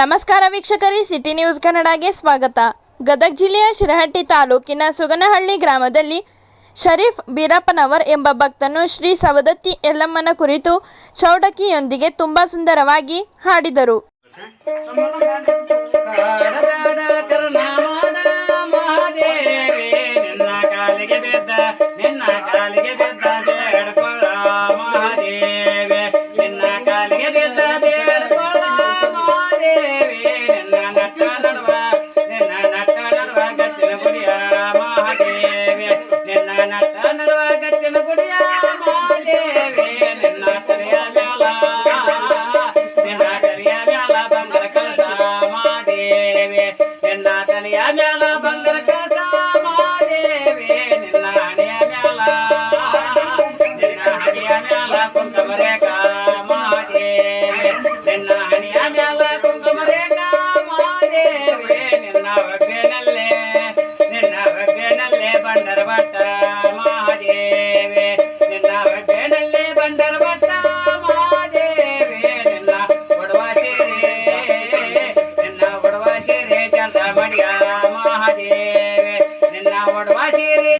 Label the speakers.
Speaker 1: ನಮಸ್ಕಾರ ವೀಕ್ಷಕರೇ, city news ಕನ್ನಡಗೆ ಸ್ವಾಗತ. ಗದಗ ಜಿಲ್ಲೆಯ ಶಿರಹಟ್ಟಿ ತಾಲೂಕಿನ ಸುಗನಹಳ್ಳಿ ಗ್ರಾಮದಲ್ಲಿ ಶರೀಫ್ ಬೀರಪ್ಪನವರ್ ಎಂಬ ಭಕ್ತನು ಶ್ರೀ ಸವದತ್ತಿ ಎಲ್ಲಮ್ಮನ ಕುರಿತು ಚೌಡಕಿಯೊಂದಿಗೆ ತುಂಬಾ ಸುಂದರವಾಗಿ ಹಾಡಿದರು.
Speaker 2: ನಿನ್ನ ಕಾಲಿಗೆ ನಟ್ಟ ನಡುವ ಗಚ್ಚಿನ ಗುಡಿಯ ಮಹಾದೇವಿ ನಿನ್ನ ತಲೆಯ ಮ್ಯಾಲ ನಿನ್ನ ತಲೆಯ ಮ್ಯಾಲ ಬಂದರ ಕಲಸ ಮಾದೇವಿ ನಿನ್ನ ತಲೆಯ ಮ್ಯಾಲ ಬಂದರ ಕಲಸ ಮಾದೇವಿ ನಿನ್ನ ಹಣೆಯ ಮ್ಯಾಲ ನಿನ್ನ ಹಣೆಯ ಮ್ಯಾಲ ಕುಂಕುಮ ರೇಖಾ ಮಾದೇವಿ ನಿನ್ನ ಹಣೆಯ ಮ್ಯಾಲ ಚಂದ್ರ